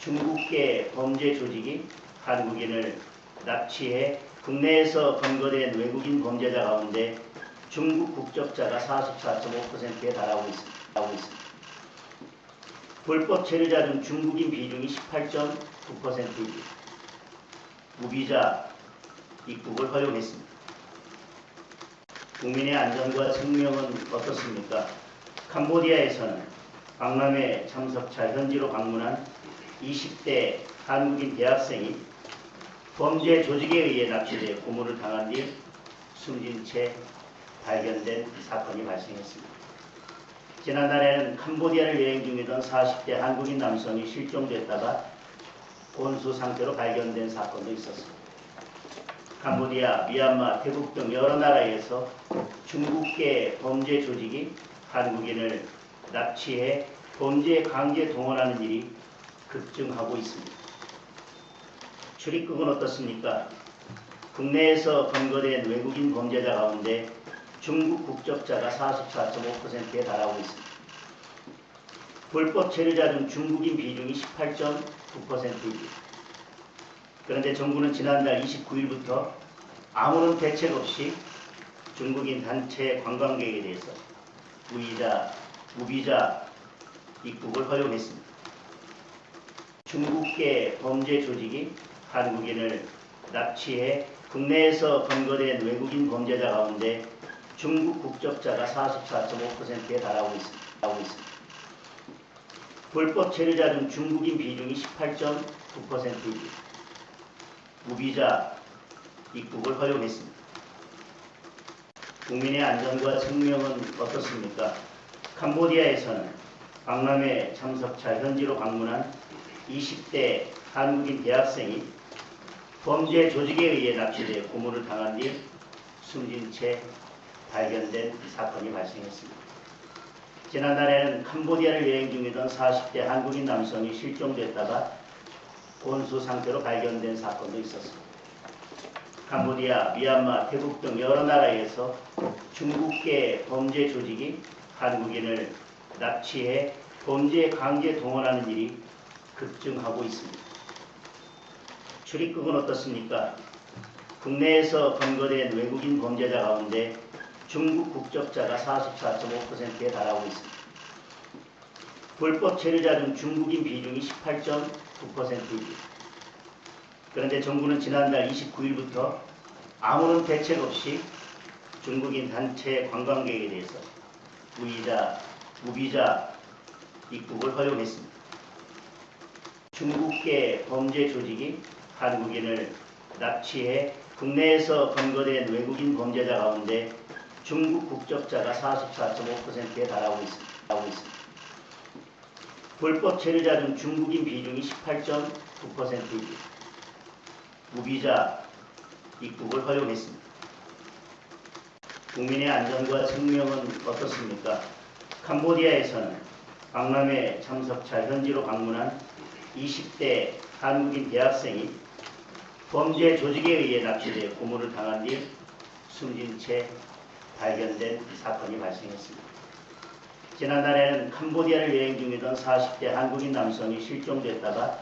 중국계 범죄 조직이 한국인을 납치해 국내에서 검거된 외국인 범죄자 가운데 중국 국적자가 44.5%에 달하고 있습니다. 불법 체류자 중 중국인 비중이 18.9%이고 무비자 입국을 허용했습니다. 국민의 안전과 생명은 어떻습니까? 캄보디아에서는 박람회 참석차 현지로 방문한 20대 한국인 대학생이 범죄 조직에 의해 납치돼 고문을 당한 뒤 숨진 채 발견된 사건이 발생했습니다. 지난달에는 캄보디아를 여행 중이던 40대 한국인 남성이 실종됐다가 곤수 상태로 발견된 사건도 있었습니다. 캄보디아, 미얀마, 태국 등 여러 나라에서 중국계 범죄 조직이 한국인을 납치해 범죄에 강제 동원하는 일이 급증하고 있습니다. 출입국은 어떻습니까? 국내에서 검거된 외국인 범죄자 가운데 중국 국적자가 44.5%에 달하고 있습니다. 불법 체류자 중 중국인 비중이 18.9%이고 그런데 정부는 지난달 29일부터 아무런 대책 없이 중국인 단체 관광객에 대해서 무이자, 무비자 입국을 허용했습니다. 중국계 범죄 조직이 한국인을 납치해 국내에서 검거된 외국인 범죄자 가운데 중국 국적자가 44.5%에 달하고 있습니다. 불법 체류자 중 중국인 비중이 18.9%이고 무비자 입국을 허용했습니다. 국민의 안전과 생명은 어떻습니까? 캄보디아에서는 박람회 참석차 현지로 방문한 20대 한국인 대학생이 범죄 조직에 의해 납치돼 고문을 당한 뒤 숨진 채 발견된 사건이 발생했습니다. 지난달에는 캄보디아를 여행 중이던 40대 한국인 남성이 실종됐다가 곤수 상태로 발견된 사건도 있었습니다. 캄보디아, 미얀마, 태국 등 여러 나라에서 중국계 범죄 조직이 한국인을 납치해 범죄에 강제 동원하는 일이 급증하고 있습니다. 출입국은 어떻습니까? 국내에서 검거된 외국인 범죄자 가운데 중국 국적자가 44.5%에 달하고 있습니다. 불법 체류자 중 중국인 비중이 18.9%이고 그런데 정부는 지난달 29일부터 아무런 대책 없이 중국인 단체 관광객에 대해서 무이자, 무비자 입국을 허용했습니다. 중국계 범죄 조직이 한국인을 납치해 국내에서 검거된 외국인 범죄자 가운데 중국 국적자가 44.5%에 달하고 있습니다. 불법 체류자 중 중국인 비중이 18.9%이고 무비자 입국을 허용했습니다. 국민의 안전과 생명은 어떻습니까? 캄보디아에서는 박람회 참석차 현지로 방문한 20대 한국인 대학생이 범죄 조직에 의해 납치돼 고문을 당한 뒤 숨진 채 발견된 사건이 발생했습니다. 지난달에는 캄보디아를 여행 중이던 40대 한국인 남성이 실종됐다가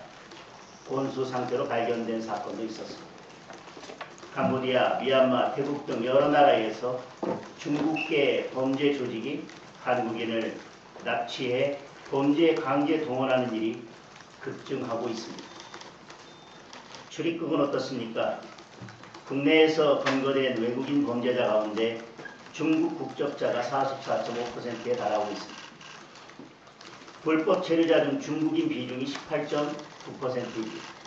곤수 상태로 발견된 사건도 있었습니다. 캄보디아, 미얀마, 태국 등 여러 나라에서 중국계 범죄 조직이 한국인을 납치해 범죄에 강제 동원하는 일이 급증하고 있습니다. 출입국은 어떻습니까? 국내에서 검거된 외국인 범죄자 가운데 중국 국적자가 44.5%에 달하고 있습니다. 불법 체류자 중 중국인 비중이 18.9%이고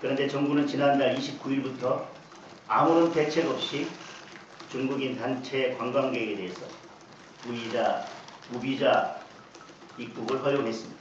그런데 정부는 지난달 29일부터 아무런 대책 없이 중국인 단체 관광객에 대해서 무이자, 무비자 입국을 허용했습니다.